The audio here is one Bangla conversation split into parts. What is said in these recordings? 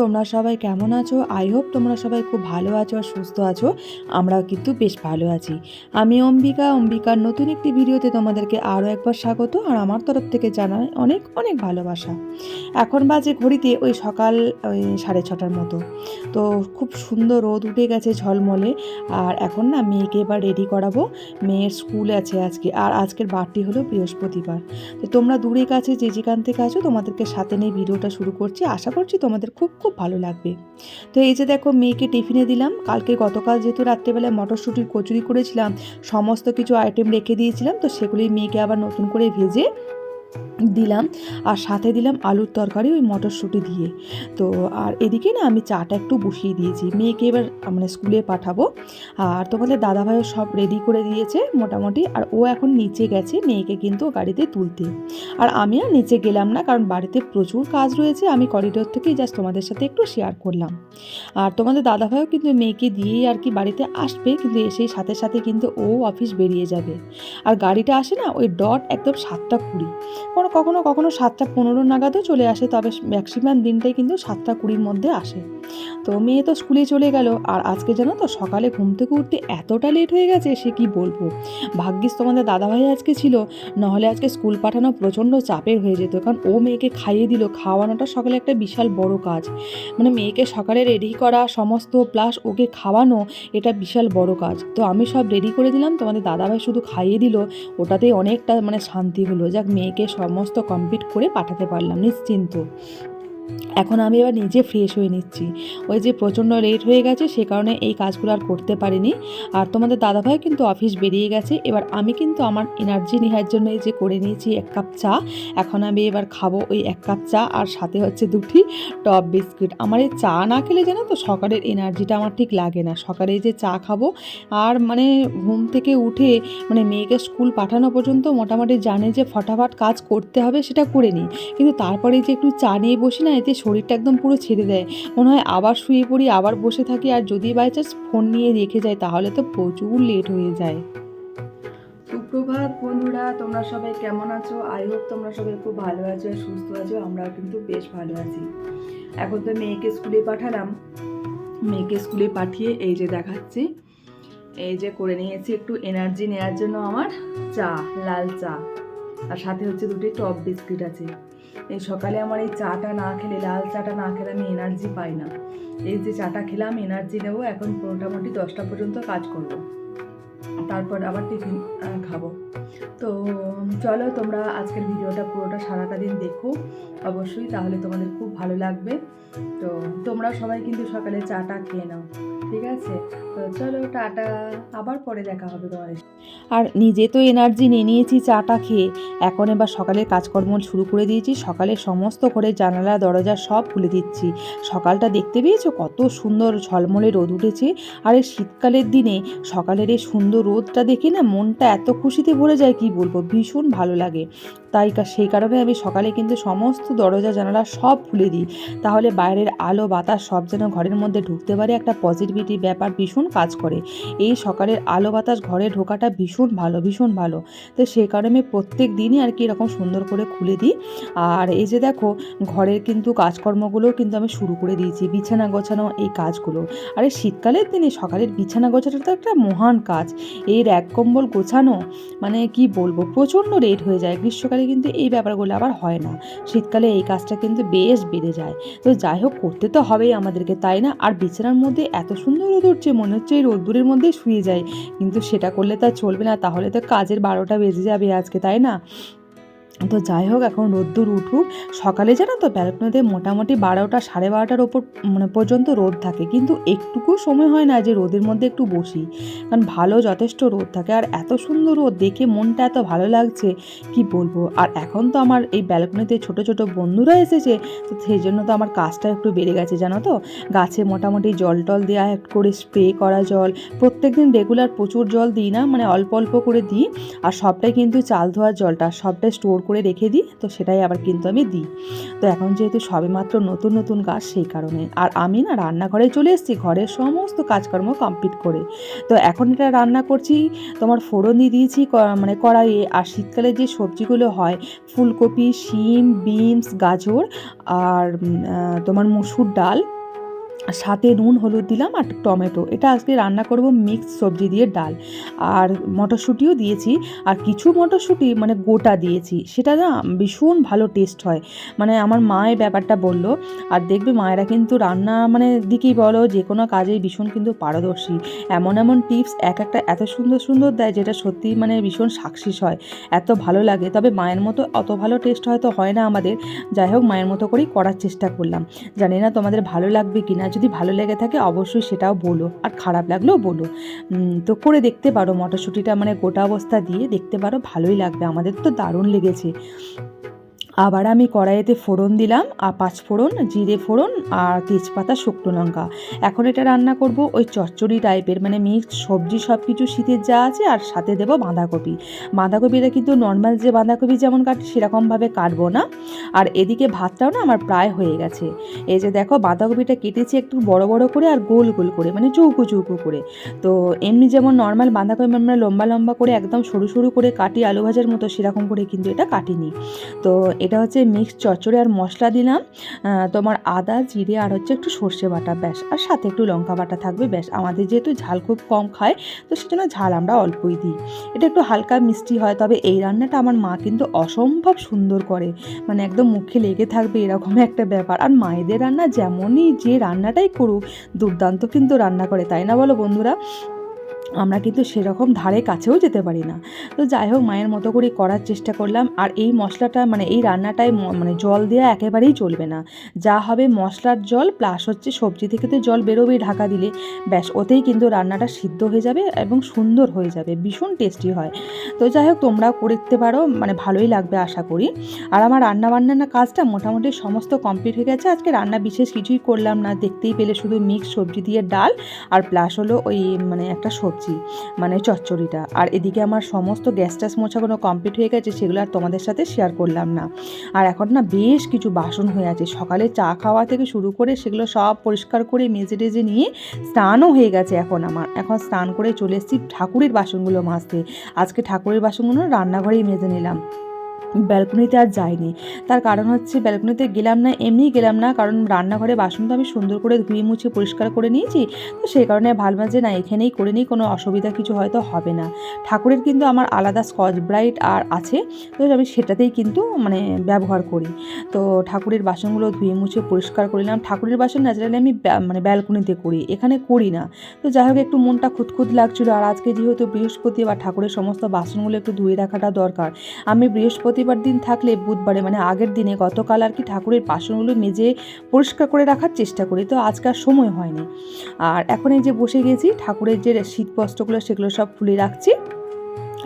তোমরা সবাই কেমন আছো? আই হোপ তোমরা সবাই খুব ভালো আছো আর সুস্থ আছো। আমরাও কিন্তু বেশ ভালো আছি। আমি অম্বিকা, অম্বিকার নতুন একটি ভিডিওতে তোমাদেরকে আরও একবার স্বাগত আর আমার তরফ থেকে জানাই অনেক অনেক ভালোবাসা। এখন বাজে ঘড়িতে ওই সকাল, ওই সাড়ে ছটার মতো। তো খুব সুন্দর রোদ উঠে গেছে ঝলমলে আর এখন না মেয়েকে এবার রেডি করাবো। মেয়ের স্কুল আছে আজকে আর আজকের বারটি হলো বৃহস্পতিবার। তো তোমরা দূরে কাছে যে যেখান থেকে আছো তোমাদেরকে সাথে নিয়ে ভিডিওটা শুরু করছি। আশা করছি তোমাদের খুব খুব ভালো লাগবে। তো এই যে দেখো মেয়েকে টিফিনে দিলাম। কালকে গতকাল যেহেতু রাত্রেবেলায় মটরশুঁটির কচুরি করেছিলাম, সমস্ত কিছু আইটেম রেখে দিয়েছিলাম, তো সেগুলি মেয়েকে আবার নতুন করে ভেজে দিলাম আর সাথে দিলাম আলুর তরকারি ওই মটরশুঁটি দিয়ে। তো আর এদিকে না আমি চাটা একটু বসিয়ে দিয়েছি। মেয়েকে এবার মানে স্কুলে পাঠাবো। আর তোমাদের দাদাভাইও সব রেডি করে দিয়েছে মোটামুটি। আর ও এখন নিচে গেছে মেয়েকে কিন্তু গাড়িতে তুলতে। আর আমি আর নিচে গেলাম না কারণ বাড়িতে প্রচুর কাজ রয়েছে। আমি করিডোর থেকেই জাস্ট তোমাদের সাথে একটু শেয়ার করলাম। আর তোমাদের দাদাভাইও কিন্তু মেয়েকে দিয়েই আর কি বাড়িতে আসবে। কিন্তু এসেই সাথে সাথে কিন্তু ও অফিস বেরিয়ে যাবে। আর গাড়িটা আসে না ওই ডট একদম সাতটা কুড়ি। কোনো কখনো কখনো সাতটা পনেরো নাগাদও চলে আসে, তবে ম্যাক্সিমাম দিনটাই কিন্তু সাতটা কুড়ির মধ্যে আসে। তো মেয়ে তো স্কুলে চলে গেল, আর আজকে জানো তো সকালে ঘুম থেকে উঠতে এতটা লেট হয়ে গেছে সে কি বলব? ভাগ্যিস তোমাদের দাদাভাই আজকে ছিল, নাহলে আজকে স্কুল পাঠানো প্রচণ্ড চাপের হয়ে যেত, কারণ ও মেয়েকে খাইয়ে দিল, খাওয়ানোটা সকালে একটা বিশাল বড় কাজ। মানে মেয়েকে সকালে রেডি করা, সমস্ত প্লাস ওকে খাওয়ানো, এটা বিশাল বড় কাজ। তো আমি সব রেডি করে দিলাম, তোমাদের দাদাভাই শুধু খাইয়ে দিল, ওটাতেই অনেকটা মানে শান্তি হলো। যাক, মেয়েকে সমস্ত কমপ্লিট করে পাঠাতে পারলাম নিশ্চিন্ত। এখন আমি এবার নিজে ফ্রেশ হয়ে নিচ্ছি। ওই যে প্রচণ্ড লেট হয়ে গেছে, সে কারণে এই কাজগুলো আর করতে পারিনি। আর তোমাদের দাদাভাই কিন্তু অফিস বেরিয়ে গেছে। এবার আমি কিন্তু আমার এনার্জি নেওয়ার জন্য এই যে করে নিয়েছি এক কাপ চা। এখন আমি এবার খাব ওই এক কাপ চা আর সাথে হচ্ছে দুটি টপ বিস্কিট। আমার এই চা না খেলে জানো তো সকালের এনার্জিটা আমার ঠিক লাগে না। সকালে যে চা খাব আর মানে ঘুম থেকে উঠে মানে মেয়েকে স্কুল পাঠানো পর্যন্ত মোটামুটি জানে যে ফটাফট কাজ করতে হবে সেটা করে নিই। কিন্তু তারপরে যে একটু চা নিয়ে বসি না এতে শরীরটা একদম পুরো ছেড়ে দেয়। মনে হয় আবার শুয়ে পড়ি, আবার বসে থাকি, আর যদি বাই চান্স ফোন নিয়ে রেখে যাই, তাহলে তো প্রচুর লেট হয়ে যায়। সুপ্রভাত বন্ধুরা, তোমরা সবাই কেমন আছো? আই হোপ তোমরা সবাই খুব ভালো আছো আর সুস্থ আছো, আমরাও কিন্তু বেশ ভালো আছি। এখন তো মেয়েকে স্কুলে পাঠালাম। মেয়েকে স্কুলে পাঠিয়ে এই যে দেখাচ্ছি। এই যে করে নিয়েছি একটু এনার্জি নেওয়ার জন্য আমার চা, লাল চা। আর সাথে হচ্ছে দুটি টপ বিস্কিট আছে। এই সকালে আমার এই চাটা না খেলে, লাল চাটা না খেলে আমি এনার্জি পাই না। এই যে চাটা খেলাম এনার্জি নেব, এখন মোটামুটি দশটা পর্যন্ত কাজ করব। তারপর আবার টিফিন খাব। তো, চলো তোমরা আজকের ভিডিওটা পুরোটা সারাটা দিন দেখো। অবশ্যই তাহলে তোমাদের খুব ভালো লাগবে। তো, তোমরা সবাই কিন্তু সকালে চাটা খেয়ে নাও, ঠিক আছে? তো, চলো টাটা, আবার পরে দেখা হবে তোমাদের আর নিজে তো এনার্জি নিয়ে নিয়েছি চাটা খেয়ে। এখন এবার সকালের কাজকর্ম শুরু করে দিয়েছি। সকালে সমস্ত ঘরের জানালা, দরজা সব খুলে দিচ্ছি। সকালটা দেখতে পেয়েছ? কত সুন্দর ঝলমলে রোদ উঠেছে। আর এই শীতকালের দিনে সকালের এই সুন্দর রোদটা দেখে না মনটা এত খুশিতে ভরে যায় কি বলব? ভীষণ ভালো লাগে। তাই সেই কারণে আমি সকালে কিন্তু সমস্ত দরজা, জানালা সব খুলে দিই। তাহলে বাইরের আলো, বাতাস সব যেন ঘরের মধ্যে ঢুকতে পারে, একটা পজিটিভিটি ব্যাপার ভীষণ কাজ করে। এই সকালের আলো, বাতাস ঘরে ঢোকাটা ভীষণ ভালো ভীষণ ভালো। তো সেই কারণে আমি প্রত্যেক দিনই আর কি এরকম সুন্দর করে খুলে দিই। আর এই যে দেখো, ঘরের কিন্তু কাজকর্মগুলো কিন্তু আমি শুরু করে দিয়েছি, বিছানা গোছানো এই কাজগুলো। আর এই শীতকালের দিনে সকালের বিছানা গোছানোটা তো একটা মহান কাজ। এই র্যাক কম্বল গোছানো মানে কি বলব, প্রচণ্ড রেট হয়ে যায়, গ্রীষ্মকালে কিন্তু এই ব্যাপারগুলো আবার হয় না। শীতকালে এই কাজটা কিন্তু বেশ বেড়ে যায়। তো যাই হোক, করতে তো হবেই আমাদেরকে, তাই না? আর বিছানার মধ্যে এত সুন্দর রোদ উঠছে, মনে হচ্ছে এই রোদ্দুরের মধ্যেই শুয়ে যায় কিন্তু সেটা করলে তা চলবে না, তাহলে তো কাজের বারোটা বেজে যাবে আজকে, তাই না? তো যাই হোক, এখন রোদ্দুর উঠুক। সকালে জানো তো, ব্যালকনিতে মোটামুটি বারোটা সাড়ে বারোটার ওপর মানে পর্যন্ত রোদ থাকে। কিন্তু একটুকু সময় হয় না যে রোদের মধ্যে একটু বসি। কারণ ভালো যথেষ্ট রোদ থাকে। আর এত সুন্দর রোদ দেখে মনটা এত ভালো লাগছে, কি বলব? আর এখন তো আমার এই ব্যালকনিতে ছোট ছোট বন্ধুরা এসেছে, তো সেই জন্য তো আমার কাজটা একটু বেড়ে গেছে, জানো তো? গাছে মোটামুটি জল টল দেওয়া, এক করে স্প্রে করা জল। প্রত্যেক দিন রেগুলার প্রচুর জল দিই না মানে অল্প অল্প করে দিই। আর সবটাই কিন্তু চাল ধোয়ার জলটা, সবটাই স্টোর করে রেখে দিই, তো সেটাই আবার কিন্তু আমি দিই। তো এখন যেহেতু সবেমাত্র নতুন নতুন গাছ, সেই কারণে। আর আমি না রান্নাঘরে চলে এসেছি, ঘরের সমস্ত কাজকর্ম কমপ্লিট করে। তো এখন এটা রান্না করছি, তোমার ফোড়ন দিয়ে দিয়েছি মানে কড়াইয়ে। আর শীতকালে যে সবজিগুলো হয়, ফুলকপি, শিম, বিনস, গাজর, আর তোমার মসুর ডাল সাথে নুন, হলুদ দিলাম আর টমেটো। এটা আজকে রান্না করব মিক্স সবজি দিয়ে ডাল। আর মটরশুঁটিও দিয়েছি। আর কিছু মটরশুঁটি মানে গোটা দিয়েছি। সেটা না ভীষণ ভালো টেস্ট হয়। মানে আমার মায়ের ব্যাপারটা বলল। আর দেখবে মায়েরা কিন্তু রান্না মানে দিকেই বলো, যে কোনো কাজেই ভীষণ কিন্তু পারদর্শী। এমন এমন টিপস এক একটা এত সুন্দর সুন্দর দেয় যেটা সত্যি মানে ভীষণ সাকসিস হয়। এত ভালো লাগে। তবে মায়ের মতো অত ভালো টেস্ট হয়তো হয় না আমাদের। যাই হোক, মায়ের মতো করেই করার চেষ্টা করলাম। জানি না তোমাদের ভালো লাগবে কি না যদি ভালো লেগে থাকে অবশ্যই সেটাও বলো, আর খারাপ লাগলেও বলো। তো করে দেখতে পারো মটরশুঁটিটা মানে গোটা অবস্থা দিয়ে দেখতে পারো ভালোই লাগবে, আমাদের তো দারুণ লেগেছে। আবার আমি কড়াইতে ফোড়ন দিলাম আর পাঁচ ফোড়ন, জিরে ফোড়ন, আর তেজপাতা, শুকনো লঙ্কা। এখন এটা রান্না করব ওই চচ্চড়ি টাইপের মানে মিক্স সবজি সব কিছু শীতের যা আছে, আর সাথে দেবো বাঁধাকপি। বাঁধাকপিটা কিন্তু নর্মাল যে বাঁধাকপি যেমন কাটি, সেরকমভাবে কাটবো না। আর এদিকে ভাতটাও না আমার প্রায় হয়ে গেছে। এই যে দেখো, বাঁধাকপিটা কেটেছি একটু বড় বড় করে আর গোল গোল করে মানে চৌকো চৌকো করে। তো এমনি যেমন নর্মাল বাঁধাকপি আমরা লম্বা লম্বা করে একদম সরু সরু করে কাটি আলু ভাজার মতো, সেরকম করে কিন্তু এটা কাটিনি। তো এটা হচ্ছে মিক্স চচ্চড়ি আর মশলা দিলাম। তোমার আদা, জিরে আর হচ্ছে একটু সর্ষে বাটা, ব্যাস। আর সাথে একটু লঙ্কা বাটা থাকবে, ব্যাস। আমাদের যেহেতু ঝাল খুব কম খায়, তো সেজন্য ঝাল আমরা অল্পই দিই। এটা একটু হালকা মিষ্টি হয়, তবে এই রান্নাটা আমার মা কিন্তু অসম্ভব সুন্দর করে। মানে একদম মুখে লেগে থাকবে এরকম একটা ব্যাপার। আর মায়েদের রান্না যেমনই যে রান্নাটাই করুক, দুর্দান্ত কিন্তু রান্না করে, তাই না বলো বন্ধুরা? আমরা কিন্তু সেরকম ধারে কাছেও যেতে পারি না। তো যাই হোক, মায়ের মতো করে করার চেষ্টা করলাম। আর এই মশলাটা মানে এই রান্নাটায় মানে জল দেওয়া একেবারেই চলবে না। যা হবে মশলার জল প্লাস হচ্ছে সবজি থেকে তো জল বেরোবেই ঢাকা দিলে। ব্যাস, ওতেই কিন্তু রান্নাটা সিদ্ধ হয়ে যাবে এবং সুন্দর হয়ে যাবে। ভীষণ টেস্টি হয়। তো যাই হোক, তোমরাও করতে পারো মানে ভালোই লাগবে আশা করি। আর আমার রান্না বান্নার কাজটা মোটামুটি সমস্ত কমপ্লিট হয়ে গেছে। আজকে রান্না বিশেষ কিছুই করলাম না। দেখতেই পেলে শুধু মিক্স সবজি দিয়ে ডাল, আর প্লাস হলো ওই মানে একটা সবজি। মানে চচ্চড়িটা। আর এদিকে আমার সমস্ত গ্যাস ট্যাস মোছাগুলো কমপ্লিট হয়ে গেছে, সেগুলো আর তোমাদের সাথে শেয়ার করলাম না। আর এখন না বেশ কিছু বাসন হয়ে আছে, সকালে চা খাওয়া থেকে শুরু করে সেগুলো সব পরিষ্কার করে মেজে টেজে নিয়ে স্নানও হয়ে গেছে এখন আমার। এখন স্নান করে চলে এসেছি ঠাকুরের বাসনগুলো মাজতে। আজকে ঠাকুরের বাসনগুলো রান্নাঘরেই মেজে নিলাম। ব্যালকনিতে আর যাইনি। তার কারণ হচ্ছে ব্যালকনিতে গেলাম না, এমনিই গেলাম না, কারণ রান্নাঘরে বাসন তো আমি সুন্দর করে ধুয়ে মুছে পরিষ্কার করে নিয়েছি, তো সেই কারণে ভাবলাম যে না, এখানেই করে নিই, কোনো অসুবিধা কিছু হয়তো হবে না। ঠাকুরের কিন্তু আমার আলাদা স্কচ ব্রাইট আর আছে, তো আমি সেটাতেই কিন্তু মানে ব্যবহার করি। তো ঠাকুরের বাসনগুলো ধুয়ে মুছে পরিষ্কার করে নিলাম। ঠাকুরের বাসন ন্যাচারালি আমি মানে ব্যালকনিতে করি, এখানে করি না। তো যাই হোক, একটু মনটা খুঁতখুত লাগছিল, আর আজকে যেহেতু বৃহস্পতি বা ঠাকুরের সমস্ত বাসনগুলো একটু ধুয়ে রাখাটা দরকার। আমি বৃহস্পতিবার দিন থাকলে বুধবারে মানে আগের দিনে গতকাল আর কি ঠাকুরের বাসনগুলো মেজে পরিষ্কার করে রাখার চেষ্টা করি। তো আজকাল সময় হয়নি। আর এখন এই যে বসে গেছি, ঠাকুরের যে শীত বস্ত্রগুলো সেগুলো সব ফুলে রাখছি।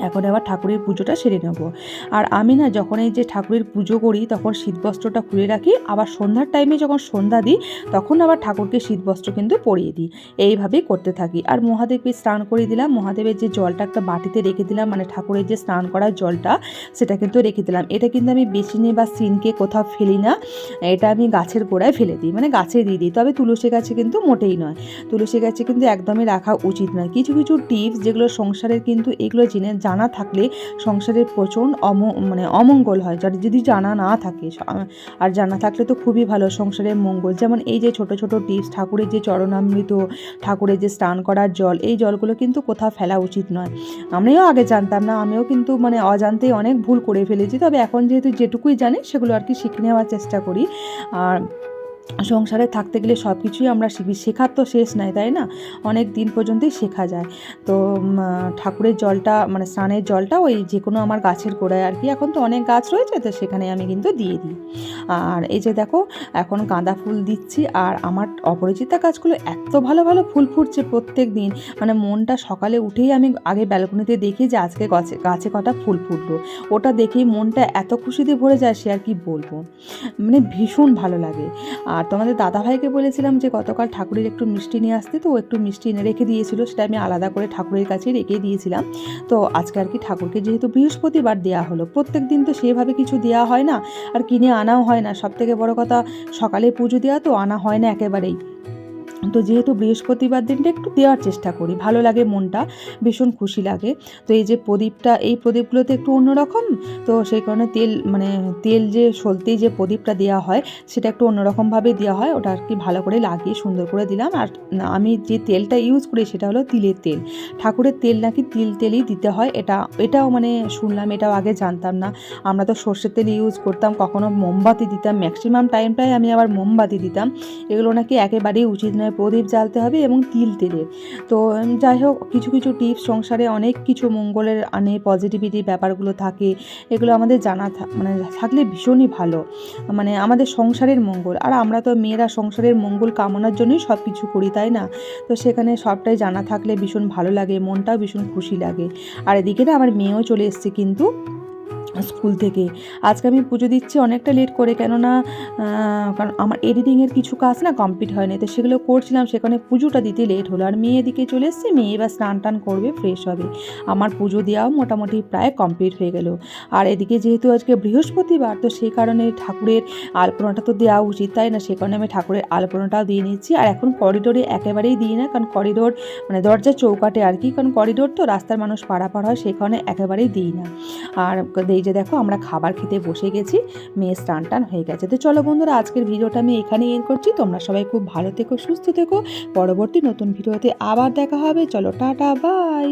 এখন আবার ঠাকুরের পুজোটা সেরে নেব। আর আমি না যখন এই যে ঠাকুরের পুজো করি, তখন শীতবস্ত্রটা খুলে রাখি। আবার সন্ধ্যার টাইমে যখন সন্ধ্যা দিই, তখন আবার ঠাকুরকে শীতবস্ত্র কিন্তু পরিয়ে দিই। এইভাবেই করতে থাকি। আর মহাদেবকে স্নান করে দিলাম। মহাদেবের যে জলটা একটা বাটিতে রেখে দিলাম মানে ঠাকুরের যে স্নান করার জলটা, সেটা কিন্তু রেখে দিলাম। এটা কিন্তু আমি বেসিনে বা সিনকে কোথাও ফেলি না। এটা আমি গাছের গোড়ায় ফেলে দিই। মানে গাছে দিয়ে দিই। তবে তুলসী গাছে কিন্তু মোটেই নয়। তুলসী গাছে কিন্তু একদমই রাখা উচিত নয়। কিছু কিছু টিপস যেগুলো সংসারের কিন্তু এগুলো জেনে জানা থাকলে সংসারের প্রচণ্ড অম মানে অমঙ্গল হয়। যার, যদি জানা না থাকে আর জানা থাকলে তো খুবই ভালো সংসারের মঙ্গল। যেমন এই যে ছোট ছোট টিপস ঠাকুরের যে চরণামৃত, ঠাকুরের যে স্নান করার জল, এই জলগুলো কিন্তু কোথাও ফেলা উচিত নয়। আমিও আগে জানতাম না, আমিও কিন্তু মানে অজান্তেই অনেক ভুল করে ফেলেছি। তবে এখন যেহেতু যেটুকুই জানি, সেগুলো আর কি শিখে নেওয়ার চেষ্টা করি। আর সংসারে থাকতে গেলে সব কিছুই আমরা শিখি। শেখার তো শেষ নাই, তাই না? অনেক দিন পর্যন্তই শেখা যায়। তো ঠাকুরের জলটা মানে স্নানের জলটা ওই যে কোনো আমার গাছের গোড়ায় আর কি। এখন তো অনেক গাছ রয়েছে, তো সেখানে আমি কিন্তু দিয়ে দিই। আর এই যে দেখো, এখন গাঁদা ফুল দিচ্ছি আর আমার অপরিচিতা গাছগুলো এত ভালো ভালো ফুল ফুটছে প্রত্যেক দিন মানে মনটা সকালে উঠেই আমি আগে ব্যালকনিতে দেখি যে আজকে গাছে গাছে কটা ফুল ফুটলো। ওটা দেখেই মনটা এত খুশিতে ভরে যায় সে আর কি বলব। মানে ভীষণ ভালো লাগে। আর তোমাদের দাদাভাইকে বলেছিলাম যে গতকাল ঠাকুরের একটু মিষ্টি নিয়ে আসতে, তো ও একটু মিষ্টি এনে রেখে দিয়েছিল, সেটা আমি আলাদা করে ঠাকুরের কাছে রেখে দিয়েছিলাম। তো আজকে আর কি ঠাকুরকে যেহেতু বৃহস্পতিবার দেওয়া হলো প্রত্যেক দিন তো সেভাবে কিছু দেওয়া হয় না, আর কিনে আনাও হয় না। সব থেকে বড় কথা, সকালে পুজো দেওয়া তো আনা হয় না একেবারেই। তো যেহেতু বৃহস্পতিবার দিনটা একটু দেওয়ার চেষ্টা করি, ভালো লাগে মনটা, ভীষণ খুশি লাগে। তো এই যে প্রদীপটা, এই প্রদীপগুলোতে একটু অন্যরকম, তো সেই কারণে তেল মানে তেল যে সলতেই যে প্রদীপটা দেওয়া হয়, সেটা একটু অন্যরকমভাবে দেওয়া হয়, ওটা আর কি ভালো করে লাগিয়ে সুন্দর করে দিলাম। আর আমি যে তেলটা ইউজ করি সেটা হলো তিলের তেল। ঠাকুরের তেল নাকি তিল তেলই দিতে হয়, এটা, এটাও মানে শুনলাম, এটাও আগে জানতাম না। আমরা তো সর্ষের তেল ইউজ করতাম, কখনো মোমবাতি দিতাম ম্যাক্সিমাম টাইমটাই আমি আবার মোমবাতি দিতাম। এগুলো নাকি একেবারেই উচিত নয় প্রদীপ জ্বালতে হবে এবং তিল তেলের তো যাই হোক, কিছু কিছু টিপস, সংসারে অনেক কিছু মঙ্গলের আনে পজিটিভিটি ব্যাপারগুলো থাকে, এগুলো আমাদের জানা মানে থাকলে ভীষণই ভালো। মানে আমাদের সংসারের মঙ্গল, আর আমরা তো মেয়েরা সংসারের মঙ্গল কামনার জন্যই সব কিছু করি, তাই না? তো সেখানে সবটাই জানা থাকলে ভীষণ ভালো লাগে, মনটাও ভীষণ খুশি লাগে। আর এদিকে না, আমার মেয়েও চলে এসছে কিন্তু স্কুল থেকে। আজকে আমি পুজো দিচ্ছি অনেকটা লেট করে, কেননা কারণ আমার এডিটিংয়ের কিছু কাজ না কমপ্লিট হয়নি, তো সেগুলো করছিলাম, সেখানে পুজোটা দিতে লেট হলো। আর মেয়ে এদিকে চলে এসছে, মেয়ে এবার স্নান টান করবে ফ্রেশ হবে। আমার পুজো দেওয়াও মোটামুটি প্রায় কমপ্লিট হয়ে গেল। আর এদিকে যেহেতু আজকে বৃহস্পতিবার, তো সেই কারণে ঠাকুরের আলপনাটা তো দেওয়া উচিত, তাই না? সে কারণে আমি ঠাকুরের আলপনাটাও দিয়ে নিচ্ছি। আর এখন করিডোরে একেবারেই দিই না, কারণ করিডোর মানে দরজার চৌকাটে আর কি, কারণ করিডোর তো রাস্তার মানুষ পারাপার হয়, সেই কারণে একেবারেই দিই না। আর যে দেখো আমরা খাবার খেতে বসে গেছি মেয়ে স্নান টান হয়ে গেছে। তো চলো বন্ধুরা, আজকের ভিডিওটা আমি এখানেই এন করছি। তোমরা সবাই খুব ভালো থেকো, সুস্থ থেকো। পরবর্তী নতুন ভিডিওতে আবার দেখা হবে। চলো, টাটা বাই